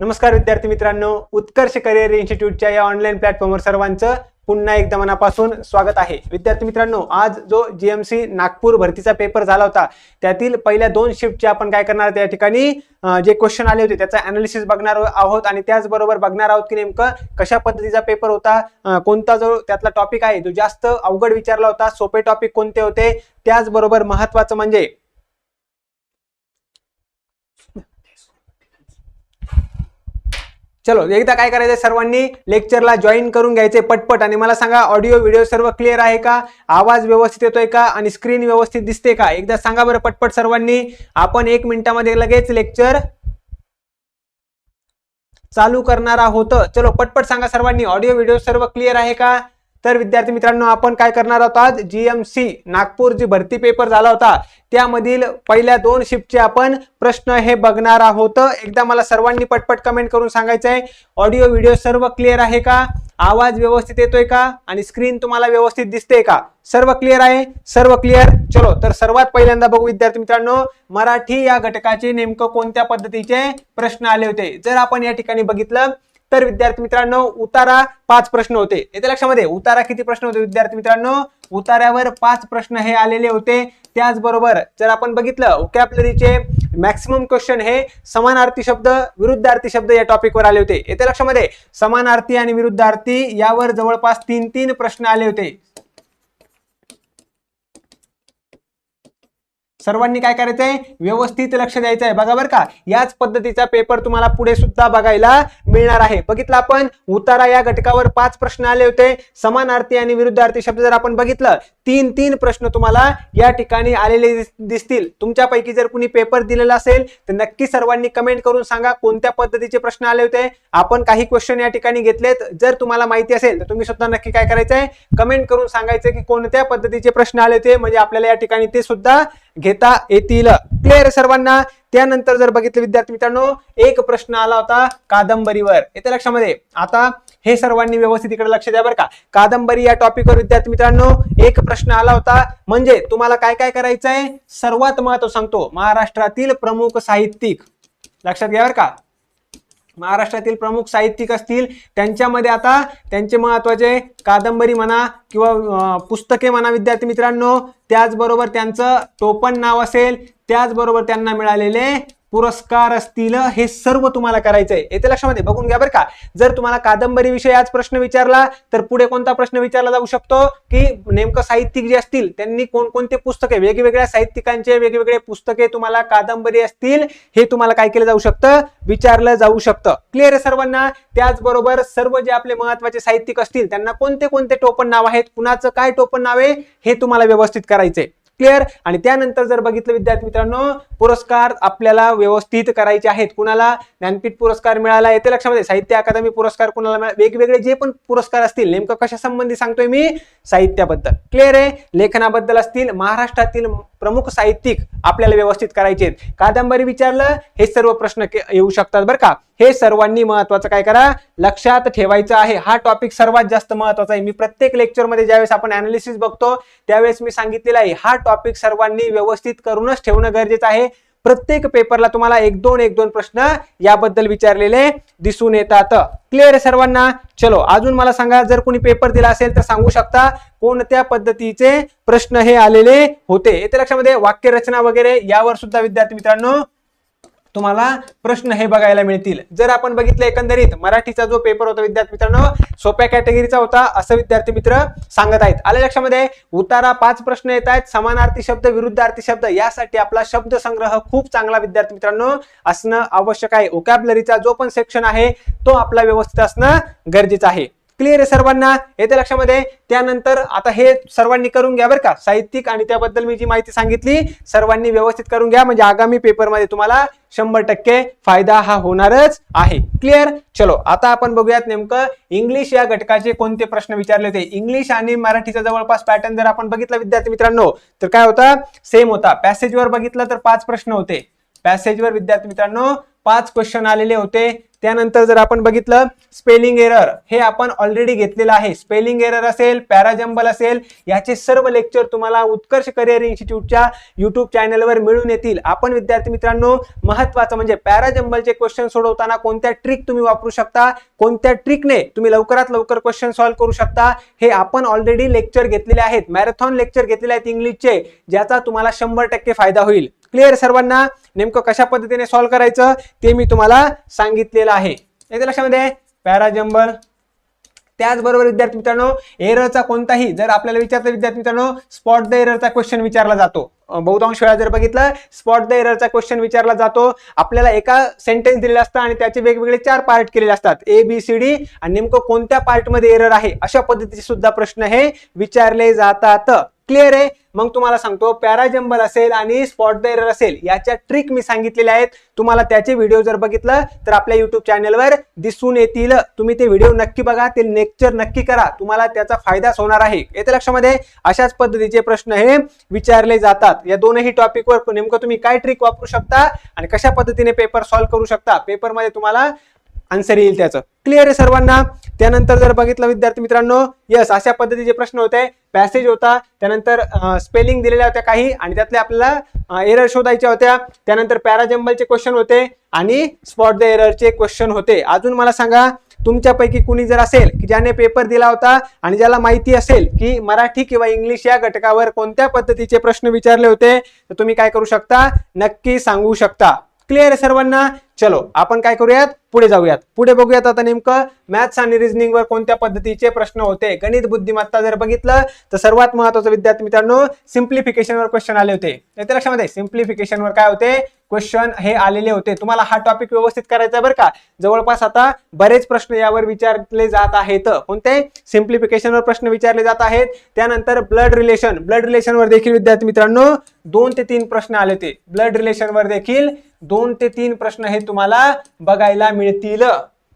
नमस्कार विद्यार्थी मित्रांनो. उत्कर्ष करिअर इन्स्टिट्यूटच्या या ऑनलाईन प्लॅटफॉर्मवर सर्वांचं पुन्हा एकदा मनापासून स्वागत आहे. विद्यार्थी मित्रांनो आज जो जी एम सी नागपूर भरतीचा पेपर झाला होता त्यातील पहिल्या दोन शिफ्टचे आपण काय करणार त्या ठिकाणी जे क्वेश्चन आले होते त्याचा अनालिसिस बघणार आहोत आणि त्याचबरोबर बघणार आहोत की नेमकं कशा पद्धतीचा पेपर होता कोणता जो त्यातला टॉपिक आहे जो जास्त अवघड विचारला होता सोपे टॉपिक कोणते होते त्याचबरोबर महत्वाचं म्हणजे चलो एकदा काय करायचं सर्वांनी लेक्चरला जॉईन करून घ्यायचे पटपट आणि मला सांगा ऑडिओ व्हिडिओ सर्व क्लिअर आहे का? आवाज व्यवस्थित येतोय का? आणि स्क्रीन व्यवस्थित दिसते का? एकदा सांगा बरं पटपट सर्वांनी. आपण एक मिनिटामध्ये लगेच लेक्चर चालू करणार आहोत. चलो पटपट सांगा सर्वांनी. ऑडिओ व्हिडिओ सर्व क्लिअर आहे का? तर विद्यार्थी मित्रांनो आपण काय करणार आहोत? आज सी नागपूर जी भरती पेपर झाला होता. त्यामधील पहिल्या दोन शिफ्टचे आपण प्रश्न हे बघणार आहोत. एकदा मला सर्वांनी पटपट कमेंट करून सांगायचं आहे ऑडिओ व्हिडिओ सर्व क्लिअर आहे का? आवाज व्यवस्थित येतोय का? आणि स्क्रीन तुम्हाला व्यवस्थित दिसते का? सर्व क्लिअर आहे? सर्व क्लिअर चलो तर सर्वात पहिल्यांदा बघू विद्यार्थी मित्रांनो मराठी या घटकाचे नेमकं कोणत्या पद्धतीचे प्रश्न आले होते? जर आपण या ठिकाणी बघितलं तर विद्यार्थी मित्रांनो उतारा पाच प्रश्न होते. येते लक्षामध्ये. उतारा किती प्रश्न होते विद्यार्थी मित्रांनो? उतार्यावर पाच प्रश्न हे आलेले होते. त्याचबरोबर जर आपण बघितलं ओकॅपलरीचे मॅक्सिमम क्वेश्चन हे समानार्थी शब्द विरुद्धार्थी शब्द या टॉपिकवर आले होते. येते लक्षामध्ये. समानार्थी आणि विरुद्धार्थी यावर जवळपास तीन तीन प्रश्न आले होते. सर्वांनी काय करायचं आहे व्यवस्थित लक्ष द्यायचं आहे बघा बरं का याच पद्धतीचा पेपर तुम्हाला पुढे सुद्धा बघायला मिळणार आहे. बघितलं आपण? उतारा या घटकावर पाच प्रश्न आले होते. समानार्थी आणि विरुद्धार्थी शब्द जर आपण बघितलं तीन तीन प्रश्न तुम्हाला या ठिकाणी आलेले दिस- दिसतील. तुमच्यापैकी जर कुणी पेपर दिलेला असेल तर नक्की सर्वांनी कमेंट करून सांगा कोणत्या पद्धतीचे प्रश्न आले होते. आपण काही क्वेश्चन या ठिकाणी घेतलेत. जर तुम्हाला माहिती असेल तर तुम्ही सुद्धा नक्की काय करायचंय? कमेंट करून सांगायचं की कोणत्या पद्धतीचे प्रश्न आले होते? म्हणजे आपल्याला या ठिकाणी ते सुद्धा घेत येतील. क्लिअर सर्वांना? त्यानंतर जर बघितलं विद्यार्थी मित्रांनो एक प्रश्न आला होता कादंबरीवर. येते लक्षामध्ये. आता हे सर्वांनी व्यवस्थित इकडे लक्ष द्या बरं का. कादंबरी या टॉपिकवर विद्यार्थी मित्रांनो एक प्रश्न आला होता. म्हणजे तुम्हाला काय काय करायचंय? सर्वात महत्त्व सांगतो. महाराष्ट्रातील प्रमुख साहित्यिक. लक्षात घ्या बरं का. महाराष्ट्रातील प्रमुख साहित्यिक असतील त्यांच्यामध्ये आता त्यांचे महत्त्वाचे कादंबरी म्हणा किंवा पुस्तके म्हणा विद्यार्थी मित्रांनो त्याचबरोबर त्यांचं टोपण नाव असेल त्याचबरोबर त्यांना मिळालेले पुरस्कार असतील हे सर्व तुम्हाला करायचंय. येते लक्षामध्ये बघून घ्या बरं का. जर तुम्हाला कादंबरीविषयी आज प्रश्न विचारला तर पुढे कोणता प्रश्न विचारला जाऊ शकतो? की नेमकं साहित्यिक जे असतील त्यांनी कोणकोणते पुस्तके वेगवेगळ्या साहित्यिकांचे वेगवेगळे पुस्तके तुम्हाला कादंबरी असतील हे तुम्हाला काय केलं जाऊ शकतं? विचारलं जाऊ शकतं. क्लिअर आहे सर्वांना? त्याचबरोबर सर्व जे आपले महत्त्वाचे साहित्यिक असतील त्यांना कोणते कोणते टोपण नाव आहेत? कुणाचं काय टोपण नाव आहे? हे तुम्हाला व्यवस्थित करायचंय. क्लिअर आणि त्यानंतर जर बघितलं विद्यार्थी मित्रांनो पुरस्कार आपल्याला व्यवस्थित करायचे आहेत. कुणाला ज्ञानपीठ पुरस्कार मिळाला येते लक्षामध्ये. साहित्य अकादमी पुरस्कार कुणाला मिळाला? वेगवेगळे जे पण पुरस्कार असतील नेमकं कशा संबंधी सांगतोय मी? साहित्याबद्दल. क्लिअर आहे? लेखनाबद्दल असतील महाराष्ट्रातील प्रमुख साहित्यिक आपल्याला व्यवस्थित करायचे आहेत कादंबरी विचारलं हे सर्व प्रश्न के- येऊ शकतात बरं का. हे सर्वांनी महत्वाचं काय करा? लक्षात ठेवायचं आहे. हा टॉपिक सर्वात जास्त महत्त्वाचा आहे. मी प्रत्येक लेक्चरमध्ये ज्यावेळेस आपण अनालिसिस बघतो त्यावेळेस मी सांगितलेलं आहे हा टॉपिक सर्वांनी व्यवस्थित करूनच ठेवणं गरजेचं आहे. प्रत्येक पेपरला तुम्हाला एक दोन एक दोन प्रश्न याबद्दल विचारलेले दिसून येतात. क्लिअर आहे सर्वांना? चलो अजून मला सांगा जर कोणी पेपर दिला असेल तर सांगू शकता कोणत्या पद्धतीचे प्रश्न हे आलेले होते. येते लक्षामध्ये वाक्यरचना वगैरे यावर सुद्धा विद्यार्थी मित्रांनो तुम्हाला प्रश्न हे बघायला मिळतील. जर आपण बघितलं एकंदरीत मराठीचा जो पेपर होता विद्यार्थी मित्रांनो सोप्या कॅटेगरीचा होता असं विद्यार्थी मित्र सांगत आहेत. आले लक्षामध्ये उतारा पाच प्रश्न येत आहेत समानार्थी शब्द विरुद्धार्थी शब्द यासाठी आपला शब्द संग्रह खूप चांगला विद्यार्थी मित्रांनो असणं आवश्यक आहे. ओकॅबलरीचा जो पण सेक्शन आहे तो आपला व्यवस्थित असणं गरजेचं आहे. क्लिअर आहे सर्वांना? येते लक्षामध्ये? त्यानंतर आता हे सर्वांनी करून घ्या बरं का. साहित्यिक आणि त्याबद्दल मी जी माहिती सांगितली सर्वांनी व्यवस्थित करून घ्या. म्हणजे आगामी पेपरमध्ये तुम्हाला शंभर टक्के फायदा हा होणारच आहे. क्लिअर? चलो आता आपण बघूयात नेमकं इंग्लिश या घटकाचे कोणते प्रश्न विचारले होते इंग्लिश आणि मराठीचा जवळपास पॅटर्न जर आपण बघितला विद्यार्थी मित्रांनो तर काय होता? सेम होता. पॅसेजवर बघितलं तर पाच प्रश्न होते. पॅसेजवर विद्यार्थी मित्रांनो पाच क्वेश्चन आलेले होते. त्यानंतर जर आपण बघितलं स्पेलिंग एरर हे आपण ऑलरेडी घेतलेलं आहे. स्पेलिंग एरर असेल पॅराजंबल असेल याचे सर्व लेक्चर तुम्हाला उत्कर्ष करिअर इन्स्टिट्यूटच्या युट्यूब चॅनलवर मिळून येतील. आपण विद्यार्थी मित्रांनो महत्वाचं म्हणजे पॅराजंबलचे क्वेश्चन सोडवताना कोणत्या ट्रिक तुम्ही वापरू शकता कोणत्या ट्रिकने तुम्ही लवकरात लवकर क्वेश्चन सॉल्व्ह करू शकता हे आपण ऑलरेडी लेक्चर घेतलेले आहेत. मॅरेथॉन लेक्चर घेतलेले आहेत इंग्लिशचे ज्याचा तुम्हाला शंभर टक्के फायदा होईल. क्लिअर सर्वांना? नेमकं कशा पद्धतीने सॉल्व्ह करायचं ते मी तुम्हाला सांगितलेलं आहे. येते लक्षामध्ये? पॅराजंबर त्याचबरोबर विद्यार्थी मित्रांनो एररचा कोणताही जर आपल्याला विचारतं विद्यार्थी मित्रांनो स्पॉट द एररचा क्वेश्चन विचारला जातो. बहुतांश वेळा जर बघितलं स्पॉट द एररचा क्वेश्चन विचारला जातो. आपल्याला एका सेंटेन्स दिलेला असतं आणि त्याचे वेगवेगळे चार पार्ट केलेले असतात. ए बी सी डी आणि नेमकं कोणत्या पार्टमध्ये एरर आहे? अशा पद्धतीचे सुद्धा प्रश्न हे विचारले जातात. क्लिअर आहे? मग तुम्हाला सांगतो पॅराजंबल असेल आणि स्पॉट द एरर असेल याच्या ट्रिक मी सांगितलेल्या आहेत. तुम्हाला त्याचे व्हिडिओ जर बघितलं तर आपल्या युट्यूब चॅनलवर दिसून येतील. तुम्ही ते व्हिडिओ नक्की बघा ते लेक्चर नक्की करा. तुम्हाला त्याचा फायदाच होणार आहे. येते लक्षामध्ये? अशाच पद्धतीचे प्रश्न हे विचारले जातात. या दोनही टॉपिकवर नेमकं तुम्ही काय ट्रिक वापरू शकता आणि कशा पद्धतीने पेपर सॉल्व्ह करू शकता? पेपरमध्ये तुम्हाला आन्सर येईल त्याचं. क्लिअर आहे सर्वांना? त्यानंतर जर बघितलं विद्यार्थी मित्रांनो यस अशा पद्धतीचे प्रश्न होते. पॅसेज होता त्यानंतर स्पेलिंग दिलेल्या होत्या काही आणि त्यातल्या आपल्याला एरर शोधायच्या होत्या. त्यानंतर पॅराजंबलचे क्वेश्चन होते आणि स्पॉट द एररचे क्वेश्चन होते. अजून मला सांगा तुमच्यापैकी कुणी जर असेल की ज्याने पेपर दिला होता आणि ज्याला माहिती असेल की मराठी किंवा इंग्लिश या घटकावर कोणत्या पद्धतीचे प्रश्न विचारले होते तर तुम्ही काय करू शकता? नक्की सांगू शकता. क्लिअर आहे सर्वांना? चलो आपण काय करूयात? पुढे जाऊयात. पुढे बघूयात आता नेमकं मॅथ्स आणि रिझनिंग वर कोणत्या पद्धतीचे प्रश्न होते? गणित बुद्धिमत्ता जर बघितलं तर सर्वात महत्वाचं विद्यार्थी मित्रांनो सिम्प्लिफिकेशनवर क्वेश्चन आले होते. येते लक्षामध्ये सिम्प्लिफिकेशनवर काय होते? क्वेश्चन हे आलेले होते. तुम्हाला हा टॉपिक व्यवस्थित करायचा बरं का? जवळपास आता बरेच प्रश्न यावर विचारले जात आहेत. कोणते? सिम्प्लिफिकेशनवर प्रश्न विचारले जात आहेत. त्यानंतर ब्लड रिलेशन ब्लड रिलेशनवर देखील विद्यार्थी मित्रांनो दोन ते तीन प्रश्न आले होते. ब्लड रिलेशनवर देखील दोन ते तीन प्रश्न हे तुम्हाला बघायला मिळतील.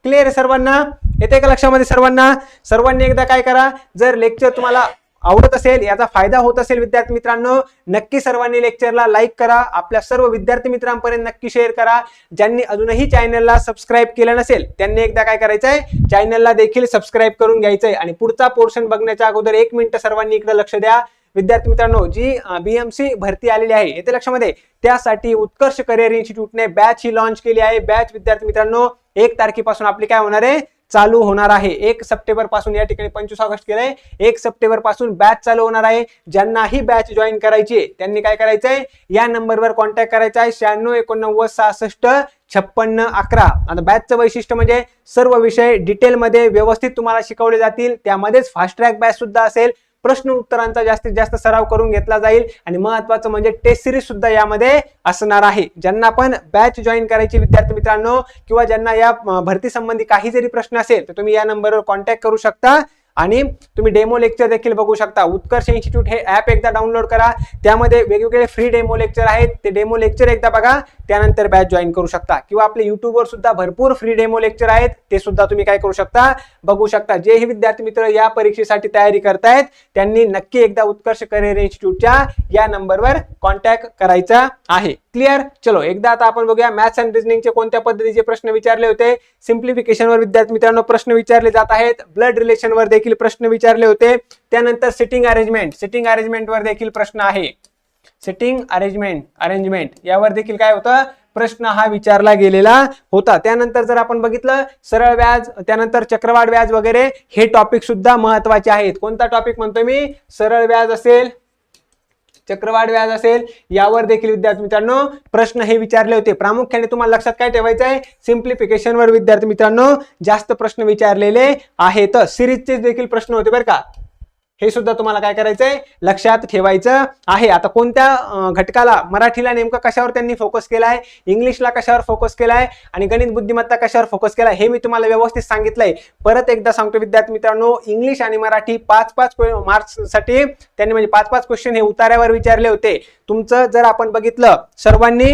क्लिअर सर्वांना? येते का लक्षामध्ये सर्वांना? सर्वांनी एकदा काय करा? जर लेक्चर तुम्हाला आवडत असेल याचा फायदा होत असेल विद्यार्थी मित्रांनो नक्की सर्वांनी लेक्चरला लाईक करा आपल्या सर्व विद्यार्थी मित्रांपर्यंत नक्की शेअर करा. ज्यांनी अजूनही चॅनलला सबस्क्राईब केलं नसेल त्यांनी एकदा काय करायचं आहे चॅनलला देखील सबस्क्राईब करून घ्यायचंय आणि पुढचा पोर्शन बघण्याच्या अगोदर एक मिनिट सर्वांनी इकडे लक्ष द्या. विद्यार्थी मित्रांनो जी बीएमसी भरती आलेली आहे येते लक्षामध्ये त्यासाठी उत्कर्ष करिअर इन्स्टिट्यूटने बॅच ही लॉन्च केली आहे. बॅच विद्यार्थी मित्रांनो एक तारखेपासून आपली काय होणार आहे? चालू होणार आहे. एक सप्टेंबरपासून या ठिकाणी पंचवीस ऑगस्ट केलंय. एक सप्टेंबरपासून बॅच चालू होणार आहे. ज्यांना ही बॅच जॉईन करायची आहे त्यांनी काय करायचं आहे या नंबरवर कॉन्टॅक्ट करायचा आहे. शहाण्णव एकोणनव्वद सहासष्ट छप्पन्न अकरा. आता बॅचचं वैशिष्ट्य म्हणजे सर्व विषय डिटेलमध्ये व्यवस्थित तुम्हाला शिकवले जातील. त्यामध्येच फास्ट ट्रॅक बॅच सुद्धा असेल. प्रश्न उत्तरांचा जास्तीत जास्त सराव करून घेतला जाईल. आणि महत्वाचं म्हणजे टेस्ट सिरीज सुद्धा यामध्ये असणार आहे. ज्यांना पण बॅच जॉईन करायची विद्यार्थी मित्रांनो किंवा ज्यांना या भरती संबंधी काही जरी प्रश्न असेल तर तुम्ही या नंबरवर कॉन्टॅक्ट करू शकता. आणि तुम्ही डेमो लेक्चर देखील बघू शकता. उत्कर्ष इन्स्टिट्यूट हे ऍप एकदा डाउनलोड करा. त्यामध्ये वेगवेगळे फ्री डेमो लेक्चर आहेत. ते डेमो लेक्चर एकदा बघा. त्यानंतर बॅच जॉईन करू शकता. किंवा आपले युट्यूबवर सुद्धा भरपूर फ्री डेमो लेक्चर आहेत. ते सुद्धा तुम्ही काय करू शकता? बघू शकता. जेही विद्यार्थी मित्र या परीक्षेसाठी तयारी करतायत त्यांनी नक्की एकदा उत्कर्ष करिअर इन्स्टिट्यूटच्या या नंबरवर कॉन्टॅक्ट करायचा. आहे. क्लिअर चलो एकदा आता आपण बघूया मॅथ्स अँड रिजनिंगचे कोणत्या पद्धतीचे प्रश्न विचारले होते. सिम्प्लिफिकेशनवर विद्यार्थी मित्रांनो प्रश्न विचारले जात आहेत. ब्लड रिलेशनवर देखील प्रश्न विचारले होते. त्यानंतर सिटिंग अरेंजमेंट सिटिंग अरेंजमेंटवर देखील प्रश्न आहे. सिटिंग अरेंजमेंट अरेंजमेंट यावर देखील काय होतं? प्रश्न हा विचारला गेलेला होता. त्यानंतर जर आपण बघितलं सरळ व्याज त्यानंतर चक्रवाढ व्याज वगैरे हे टॉपिक सुद्धा महत्त्वाचे आहेत. कोणता टॉपिक म्हणतो मी? सरळ व्याज असेल चक्रवाढ व्याज असेल यावर देखील विद्यार्थी मित्रांनो प्रश्न हे विचारले होते. प्रामुख्याने तुम्हाला लक्षात काय ठेवायचं आहे? सिम्प्लिफिकेशनवर विद्यार्थी मित्रांनो जास्त प्रश्न विचारलेले आहेत. सिरीजचे देखील प्रश्न होते बरं का? हे सुद्धा तुम्हाला काय करायचंय? लक्षात ठेवायचं आहे. आता कोणत्या घटकाला मराठीला नेमकं कशावर त्यांनी फोकस केला आहे? इंग्लिशला कशावर फोकस केला आहे? आणि गणित बुद्धिमत्ता कशावर फोकस केला हे मी तुम्हाला व्यवस्थित सांगितलंय. परत एकदा सांगतो विद्यार्थी मित्रांनो इंग्लिश आणि मराठी पाच पाच मार्क्ससाठी त्यांनी म्हणजे पाच पाच क्वेश्चन हे उतार्यावर विचारले होते. तुमचं जर आपण बघितलं सर्वांनी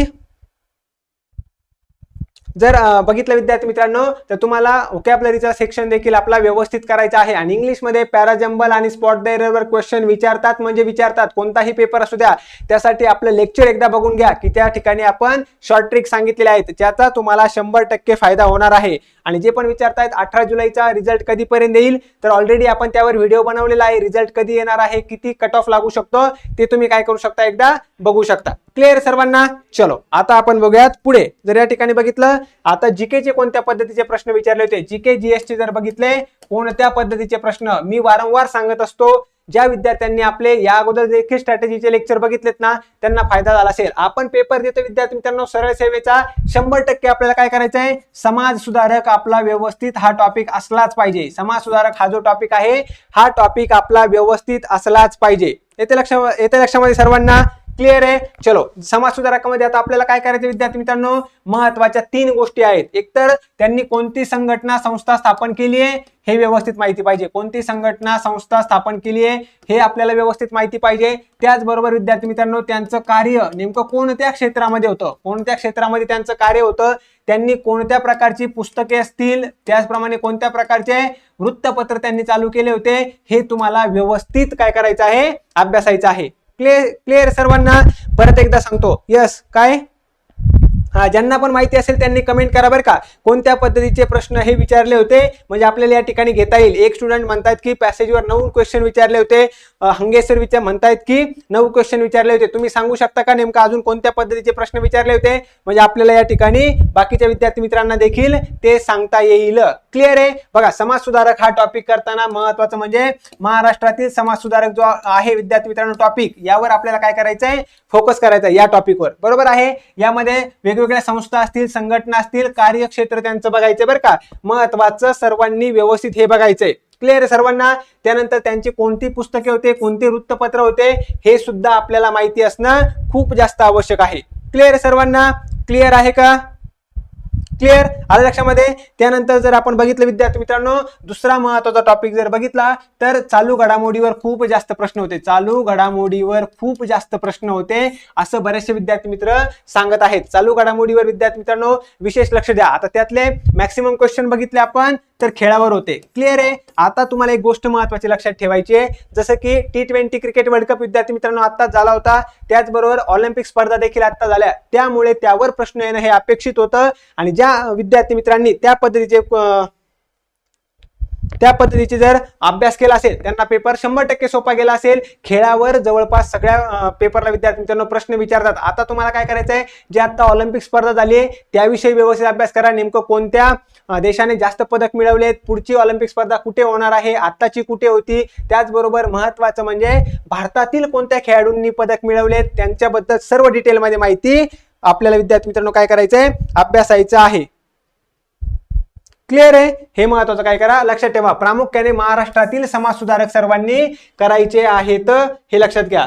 जर बघितलं विद्यार्थी मित्रांनो तर तुम्हाला वोकॅबलरीचा सेक्शन देखील आपला व्यवस्थित करायचा आहे. आणि इंग्लिशमध्ये पॅराजंबल आणि स्पॉट वर क्वेश्चन विचारतात म्हणजे विचारतात. कोणताही पेपर असू द्या त्यासाठी आपलं लेक्चर एकदा बघून घ्या की त्या ठिकाणी आपण शॉर्ट ट्रिक सांगितलेल्या आहेत. ज्याचा तुम्हाला शंभर टक्के फायदा होणार आहे. आणि जे पण विचारतायत अठरा जुलैचा रिझल्ट कधीपर्यंत येईल तर ऑलरेडी आपण त्यावर व्हिडिओ बनवलेला आहे. रिझल्ट कधी येणार आहे किती कट ऑफ लागू शकतो ते तुम्ही काय करू शकता एकदा बघू शकता. क्लिअर सर्वांना? चलो आता आपण बघूयात पुढे. जर या ठिकाणी बघितलं आता जीकेचे कोणत्या पद्धतीचे प्रश्न विचारले होते? जीके जीएसटी जर बघितले कोणत्या पद्धतीचे प्रश्न? मी वारंवार सांगत असतो ज्या विद्यार्थ्यांनी आपले या अगोदर देखील स्ट्रॅटेजीचे लेक्चर बघितलेत ना त्यांना फायदा झाला असेल. आपण पेपर देतो विद्यार्थी मित्रांनो सरळ सेवेचा शंभर टक्के आपल्याला काय करायचं आहे? समाज सुधारक आपला व्यवस्थित हा टॉपिक असलाच पाहिजे. समाज सुधारक हा जो टॉपिक आहे हा टॉपिक आपला व्यवस्थित असलाच पाहिजे. येते लक्ष येते लक्षामध्ये सर्वांना. क्लिअर आहे? चलो समाज सुधारकामध्ये आता आपल्याला काय करायचं विद्यार्थी मित्रांनो? महत्त्वाच्या तीन गोष्टी आहेत. एकतर त्यांनी कोणती संघटना संस्था स्थापन केली आहे? हे व्यवस्थित माहिती पाहिजे. कोणती संघटना संस्था स्थापन केली आहे? हे आपल्याला व्यवस्थित माहिती पाहिजे. त्याचबरोबर विद्यार्थी मित्रांनो त्यांचं कार्य नेमकं कोणत्या क्षेत्रामध्ये होतं? कोणत्या क्षेत्रामध्ये त्यांचं कार्य होतं? त्यांनी कोणत्या प्रकारची पुस्तके असतील? त्याचप्रमाणे कोणत्या प्रकारचे वृत्तपत्र त्यांनी चालू केले होते? हे तुम्हाला व्यवस्थित काय करायचं आहे? अभ्यासायचं आहे. क्लिअर क्लिअर सर्वांना परत एकदा सांगतो. यस काय? हा ज्यांना पण माहिती असेल त्यांनी कमेंट करा बरं का. कोणत्या पद्धतीचे प्रश्न हे विचारले होते? म्हणजे आपल्याला या ठिकाणी घेता येईल. एक स्टुडंट म्हणतात की पॅसेजवर नऊ क्वेश्चन विचारले होते. अं, हंगे सर विचार म्हणतायत की नऊ क्वेश्चन विचारले होते. तुम्ही सांगू शकता का नेमका अजून कोणत्या पद्धतीचे प्रश्न विचारले होते? म्हणजे आपल्याला या ठिकाणी बाकीच्या विद्यार्थी मित्रांना देखील ते सांगता येईल. क्लिअर आहे? बघा समाज सुधारक हा टॉपिक करताना महत्वाचं म्हणजे महाराष्ट्रातील समाज सुधारक जो आहे विद्यार्थी मित्रांनो टॉपिक यावर आपल्याला काय करायचं आहे फोकस करायचा या टॉपिकवर बरोबर आहे? यामध्ये वेगवेगळे वेगवेगळ्या संस्था असतील संघटना असतील कार्यक्षेत्र त्यांचं बघायचं बरं का. महत्वाचं सर्वांनी व्यवस्थित हे बघायचंय. क्लिअर आहे सर्वांना? त्यानंतर त्यांची कोणती पुस्तके होते कोणते वृत्तपत्र होते हे सुद्धा आपल्याला माहिती असणं खूप जास्त आवश्यक आहे. क्लिअर सर्वांना? क्लिअर आहे का? क्लिअर आलं लक्षामध्ये? त्यानंतर जर आपण बघितलं विद्यार्थी मित्रांनो दुसरा महत्त्वाचा टॉपिक जर बघितला तर चालू घडामोडीवर खूप जास्त प्रश्न होते. चालू घडामोडीवर खूप जास्त प्रश्न होते असं बरेचसे विद्यार्थी मित्र सांगत आहेत. चालू घडामोडीवर विद्यार्थी मित्रांनो विशेष लक्ष द्या. आता त्यातले मॅक्सिमम क्वेश्चन बघितले आपण. तर खेळावर होते. क्लिअर आहे? आता तुम्हाला एक गोष्ट महत्वाची लक्षात ठेवायची आहे. जसं की T twenty cricket world cup विद्यार्थी मित्रांनो आता झाला होता. त्याचबरोबर ऑलिम्पिक स्पर्धा देखील आता झाल्या. त्यामुळे त्यावर प्रश्न येणं हे अपेक्षित होतं. आणि ज्या विद्यार्थी मित्रांनी त्या पद्धतीचे त्या पद्धतीचे जर अभ्यास केला असेल त्यांना पेपर शंभर टक्के सोपा गेला असेल. खेळावर जवळपास सगळ्या पेपरला विद्यार्थी मित्रांनो प्रश्न विचारतात. आता तुम्हाला काय करायचं आहे जे आता ऑलिम्पिक स्पर्धा झाली आहे त्याविषयी व्यवस्थित अभ्यास करा. नेमकं कोणत्या देशाने जास्त पदक मिळवलेत? पुढची ऑलिम्पिक स्पर्धा कुठे होणार आहे? आत्ताची कुठे होती? त्याचबरोबर महत्वाचं म्हणजे भारतातील कोणत्या खेळाडूंनी पदक मिळवलेत? त्यांच्याबद्दल सर्व डिटेलमध्ये माहिती आपल्याला विद्यार्थी मित्रांनो काय करायचंय? अभ्यासायचं आहे. क्लिअर आहे? हे महत्वाचं काय करा? लक्षात ठेवा. प्रामुख्याने महाराष्ट्रातील समाज सुधारक सर्वांनी करायचे आहेत. हे लक्षात घ्या.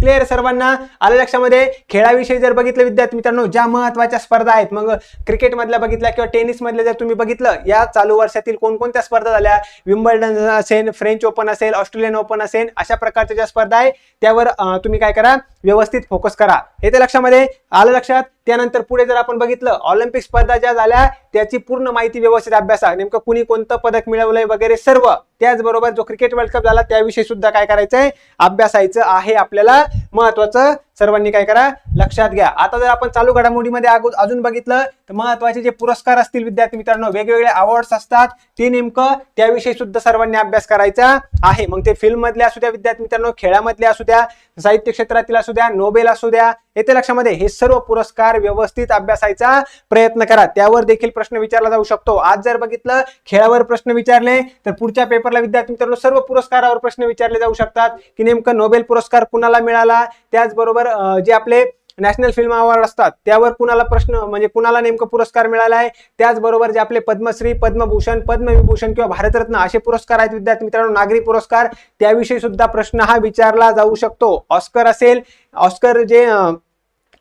क्लिअर सर्वांना? आलं लक्षामध्ये? खेळाविषयी जर बघितलं विद्यार्थी मित्रांनो ज्या महत्त्वाच्या स्पर्धा आहेत मग क्रिकेटमधल्या बघितल्या किंवा टेनिसमधल्या जर तुम्ही बघितलं या चालू वर्षातील कोणकोणत्या स्पर्धा झाल्या? विम्बल्डन असेल फ्रेंच ओपन असेल ऑस्ट्रेलियन ओपन असेल अशा प्रकारच्या ज्या स्पर्धा आहे त्यावर तुम्ही काय करा? व्यवस्थित फोकस करा. हे ते लक्षामध्ये? आलं लक्षात? त्यानंतर पुढे जर आपण बघितलं ऑलिम्पिक स्पर्धा ज्या झाल्या त्याची पूर्ण माहिती व्यवस्थित अभ्यासा. नेमकं कुणी कोणतं पदक मिळवलंय वगैरे सर्व. त्याचबरोबर जो क्रिकेट वर्ल्ड कप झाला त्याविषयी सुद्धा काय करायचंय? अभ्यासायचं आहे आपल्याला. महत्वाचं सर्वांनी काय करा? लक्षात घ्या. आता जर आपण चालू घडामोडीमध्ये अजून बघितलं तर महत्त्वाचे जे पुरस्कार असतील विद्यार्थी मित्रांनो वेगवेगळे अवॉर्ड्स असतात. ते नेमकं त्याविषयी सुद्धा सर्वांनी अभ्यास करायचा आहे. मग ते फिल्म मधले असू द्या विद्यार्थी मित्रांनो खेळामधले असू द्या साहित्य क्षेत्रातील असू द्या नोबेल असू द्या येते लक्षामध्ये हे सर्व पुरस्कार व्यवस्थित अभ्यासायचा प्रयत्न करा. त्यावर देखील प्रश्न विचारला जाऊ शकतो. आज जर बघितलं खेळावर प्रश्न विचारले तर पुढच्या पेपरला विद्यार्थी मित्रांनो सर्व पुरस्कारावर प्रश्न विचारले जाऊ शकतात. की नेमकं नोबेल पुरस्कार कुणाला मिळाला? त्याचबरोबर अं, जे आपले नॅशनल फिल्म अवॉर्ड असतात त्यावर कुणाला प्रश्न म्हणजे कुणाला नेमकं पुरस्कार मिळाला आहे त्याचबरोबर जे आपले पद्मश्री पद्मभूषण पद्मविभूषण किंवा भारतरत्न असे पुरस्कार आहेत विद्यार्थी मित्रांनो नागरी पुरस्कार त्याविषयी सुद्धा प्रश्न हा विचारला जाऊ शकतो. ऑस्कर असेल ऑस्कर जे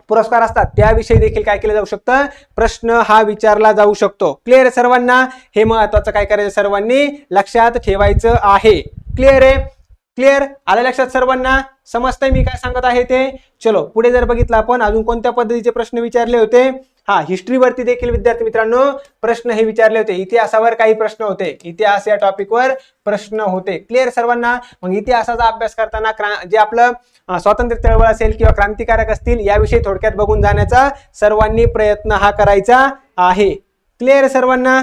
पुरस्कार असतात त्याविषयी देखील काय केलं जाऊ शकतं? प्रश्न हा विचारला जाऊ शकतो. क्लिअर सर्वांना? हे महत्वाचं काय करायचं सर्वांनी? लक्षात ठेवायचं आहे. क्लिअर आहे? क्लिअर? आलं लक्षात सर्वांना? समजतंय मी काय सांगत आहे ते? चलो पुढे जर बघितलं आपण अजून कोणत्या पद्धतीचे प्रश्न विचारले होते? हा हिस्ट्रीवरती देखील विद्यार्थी मित्रांनो प्रश्न हे विचारले होते. इतिहासावर काही प्रश्न होते. इतिहास या टॉपिकवर प्रश्न होते. क्लिअर सर्वांना? मग इतिहासाचा अभ्यास करताना जे आपलं स्वातंत्र्य चळवळ असेल किंवा क्रांतिकारक असतील याविषयी थोडक्यात बघून जाण्याचा सर्वांनी प्रयत्न हा करायचा आहे. क्लिअर सर्वांना?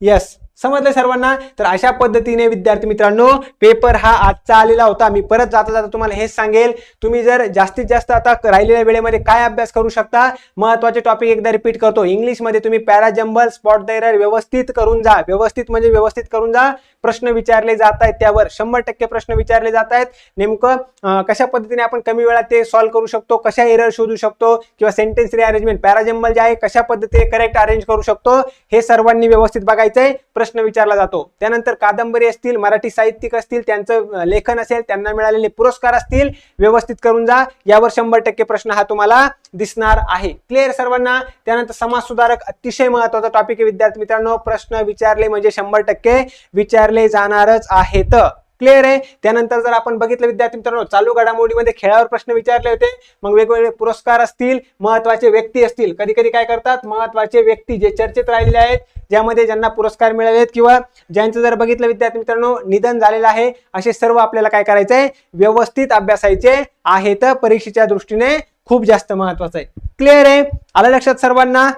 येस समजलं सर्वांना? तर अशा पद्धतीने विद्यार्थी मित्रांनो पेपर हा आजचा आलेला होता. मी परत जाता जाता तुम्हाला हेच सांगेल. तुम्ही जर जास्तीत जास्त आता राहिलेल्या वेळेमध्ये काय अभ्यास करू शकता? महत्त्वाचे टॉपिक एकदा रिपीट करतो. इंग्लिशमध्ये तुम्ही पॅराजंबल स्पॉट दैरर व्यवस्थित करून जा. व्यवस्थित म्हणजे व्यवस्थित करून जा. प्रश्न विचारले जात आहेत त्यावर शंभर टक्के प्रश्न विचारले जात आहेत. नेमकं कशा पद्धतीने आपण कमी वेळात ते सॉल्व्ह करू शकतो कशा एरर शोधू शकतो किंवा सेंटेन्स रिअरेंजमेंट पॅराजंबल जे आहे कशा पद्धतीने करेक्ट अरेंज करू शकतो हे सर्वांनी व्यवस्थित बघायचंय प्रश्न विचारला जातो. त्यानंतर कादंबरी असतील मराठी साहित्यिक असतील त्यांचं लेखन असेल त्यांना मिळालेले पुरस्कार असतील व्यवस्थित करून जा. यावर शंभर टक्के प्रश्न हा तुम्हाला दिसणार आहे. क्लिअर सर्वांना? त्यानंतर समाज सुधारक अतिशय महत्त्वाचा टॉपिक आहे विद्यार्थी मित्रांनो. प्रश्न विचारले म्हणजे शंभर टक्के. विचारले जाणारच आहेत. क्लिअर आहे? त्यानंतर जर आपण बघितलं विद्यार्थी मित्रांनो चालू घडामोडीमध्ये खेळावर प्रश्न विचारले होते. मग वेगवेगळे पुरस्कार असतील महत्त्वाचे व्यक्ती असतील. कधी कधी काय करतात? महत्त्वाचे व्यक्ती जे चर्चेत राहिलेले आहेत ज्यामध्ये ज्यांना पुरस्कार मिळाले आहेत किंवा ज्यांचं जर बघितलं विद्यार्थी मित्रांनो निधन झालेलं आहे असे सर्व आपल्याला काय करायचंय? व्यवस्थित अभ्यासायचे आहेत. परीक्षेच्या दृष्टीने खूप जास्त महत्वाचं आहे. क्लिअर आहे? आलं लक्षात सर्वांना?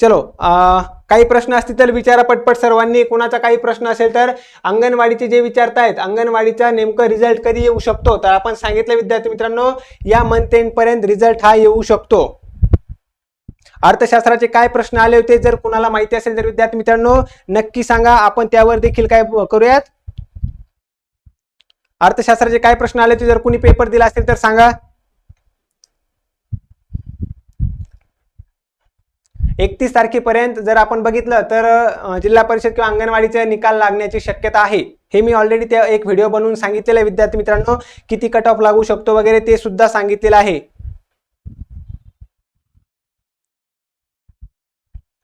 चलो अं, काही प्रश्न असतील तर विचारा पटपट सर्वांनी. कोणाचा काही प्रश्न असेल तर अंगणवाडीचे जे विचारतायत अंगणवाडीचा नेमकं रिझल्ट कधी येऊ शकतो? तर आपण सांगितलं विद्यार्थी मित्रांनो या मंथ एंडपर्यंत रिझल्ट हा येऊ शकतो. अर्थशास्त्राचे काय प्रश्न आले होते? जर कुणाला माहिती असेल तर विद्यार्थी मित्रांनो नक्की सांगा. आपण त्यावर देखील काय करूयात? अर्थशास्त्राचे काय प्रश्न आले होते? जर कुणी पेपर दिला असेल तर सांगा. एकतीस तारखेपर्यंत जर आपण बघितलं तर जिल्हा परिषद किंवा अंगणवाडीचे निकाल लागण्याची शक्यता आहे. हे मी ऑलरेडी त्या एक व्हिडिओ बनवून सांगितलेलं आहे विद्यार्थी मित्रांनो. किती कट ऑफ लागू शकतो वगैरे ते सुद्धा सांगितलेलं आहे.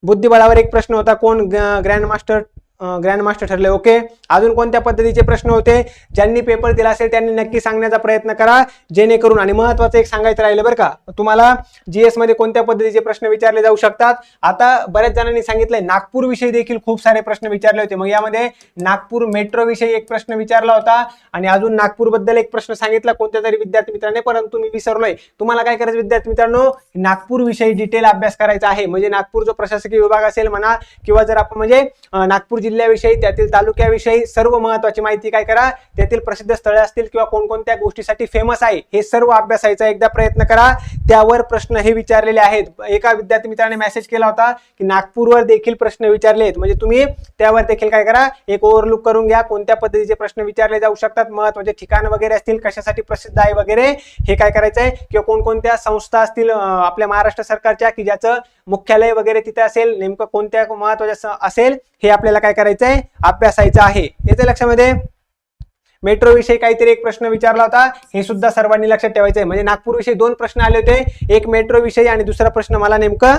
बुद्धिबळावर एक प्रश्न होता कोण ग्रँड मास्टर ग्रँड मास्टर ठरले. ओके अजून कोणत्या पद्धतीचे प्रश्न होते? ज्यांनी पेपर दिला असेल त्यांनी नक्की सांगण्याचा प्रयत्न करा. जेणेकरून आणि महत्वाचं एक सांगायचं राहिलं बरं का तुम्हाला जी मध्ये कोणत्या पद्धतीचे प्रश्न विचारले जाऊ शकतात? आता बऱ्याच जणांनी सांगितलंय नागपूर विषयी देखील खूप सारे प्रश्न विचारले होते. मग यामध्ये नागपूर मेट्रो विषयी एक प्रश्न विचारला होता आणि अजून नागपूरबद्दल एक प्रश्न सांगितला कोणत्या तरी विद्यार्थी मित्रांनी परंतु मी विसरलोय. तुम्हाला काय करायचं विद्यार्थी मित्रांनो? नागपूर विषयी डिटेल अभ्यास करायचा आहे. म्हणजे नागपूर जो प्रशासकीय विभाग असेल म्हणा किंवा जर आपण म्हणजे नागपूर जिल्ह्याविषयी त्यातील तालुक्याविषयी सर्व महत्वाची माहिती काय करा त्यातील प्रसिद्ध स्थळे असतील किंवा कोणकोणत्या गोष्टीसाठी फेमस आहे हे सर्व अभ्यासायचा एकदा प्रयत्न करा. त्यावर प्रश्न हे विचारलेले आहेत. एका विद्यार्थी मित्राने मेसेज केला होता की नागपूरवर देखील प्रश्न विचारले आहेत म्हणजे तुम्ही त्यावर देखील काय करा एक ओव्हरलुक करून घ्या. कोणत्या पद्धतीचे प्रश्न विचारले जाऊ शकतात महत्त्वाचे म्हणजे ठिकाण वगैरे असतील कशासाठी प्रसिद्ध आहे वगैरे हे काय करायचं आहे किंवा कोणकोणत्या संस्था असतील आपल्या महाराष्ट्र सरकारच्या की ज्याचं मुख्यालय वगैरे तिथे असेल नेमकं कोणत्या महत्त्वाच्या असेल हे आपल्याला काय करायचं आहे अभ्यासायचं आहे. येते लक्षामध्ये मेट्रो विषयी काहीतरी एक प्रश्न विचारला होता. हे सुद्धा सर्वांनी लक्षात ठेवायचं आहे म्हणजे नागपूर विषयी दोन प्रश्न आले होते. एक मेट्रो विषयी आणि दुसरा प्रश्न मला नेमकं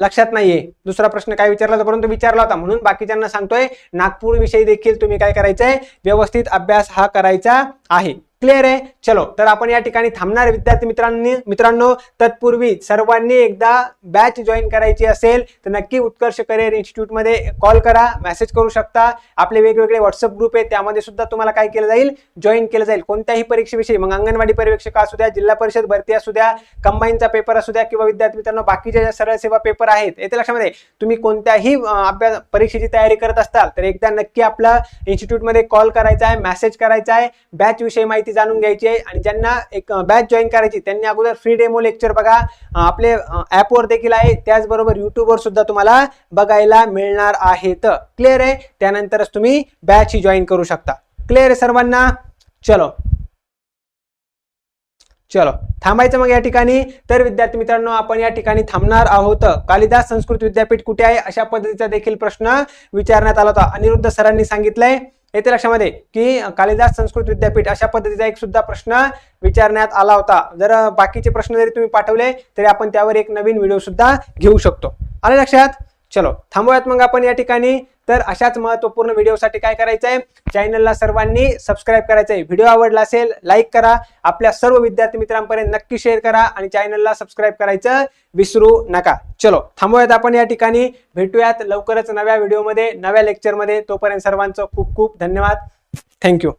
लक्षात नाहीये. दुसरा प्रश्न काय विचारला होता परंतु विचारला होता. म्हणून बाकीच्यांना सांगतोय नागपूर विषयी देखील तुम्ही काय करायचंय व्यवस्थित अभ्यास हा करायचा आहे. क्लिअर आहे? चलो तर आपण या ठिकाणी थांबणार विद्यार्थी मित्रांनी मित्रांनो. तत्पूर्वी सर्वांनी एकदा बॅच जॉईन करायची असेल तर नक्की उत्कर्ष करिअर इन्स्टिट्यूटमध्ये कॉल करा मेसेज करू शकता. आपले वेगवेगळे व्हॉट्सअप ग्रुप आहेत त्यामध्ये सुद्धा तुम्हाला काय केलं जाईल? जॉईन केलं जाईल. कोणत्याही परीक्षेविषयी मग अंगणवाडी पर्यवेक्षक असू द्या जिल्हा परिषद भरती असू द्या कंबाईनचा पेपर असू द्या किंवा विद्यार्थी मित्रांनो बाकीच्या ज्या सरळ सेवा पेपर आहेत येते लक्षामध्ये? तुम्ही कोणत्याही अभ्यास परीक्षेची तयारी करत असताल तर एकदा नक्की आपला इन्स्टिट्यूटमध्ये कॉल करायचा आहे मेसेज करायचा आहे. बॅच विषयी माहिती जाणून घ्यायची आहे. आणि ज्यांना एक बॅच जॉईन करायची त्यांनी अगोदर फ्री डेमो लेक्चर बघा. आपले ॲपवर देखील आहे. त्याचबरोबर यूट्यूबवर सुद्धा तुम्हाला बघायला मिळणार आहेत क्लिअर आहे? त्यानंतरच तुम्ही बॅच ही जॉईन करू शकता. क्लिअर आहे सर्वांना? चलो. चलो. थांबायचं मग या ठिकाणी. तर विद्यार्थी मित्रांनो आपण या ठिकाणी थांबणार आहोत. कालिदास संस्कृत विद्यापीठ कुठे आहे? अशा पद्धतीचा देखील प्रश्न विचारण्यात आला होता. अनिरुद्ध सरांनी सांगितलंय. येते लक्षामध्ये की कालिदास संस्कृत विद्यापीठ अशा पद्धतीचा एक सुद्धा प्रश्न विचारण्यात आला होता. जर बाकीचे प्रश्न जरी तुम्ही पाठवले तरी आपण त्यावर एक नवीन व्हिडिओ सुद्धा घेऊ शकतो. आले लक्षात? चलो थांबूयात मग आपण या ठिकाणी. तर अशाच महत्त्वपूर्ण व्हिडिओसाठी काय करायचं आहे चॅनलला सर्वांनी सबस्क्राईब करायचं आहे व्हिडिओ आवडला असेल लाईक करा. आपल्या सर्व विद्यार्थी मित्रांपर्यंत नक्की शेअर करा आणि चॅनलला सबस्क्राईब करायचं विसरू नका. चलो थांबूयात आपण या ठिकाणी. भेटूयात लवकरच नव्या व्हिडिओमध्ये नव्या लेक्चरमध्ये तोपर्यंत सर्वांचं खूप खूप धन्यवाद. थँक्यू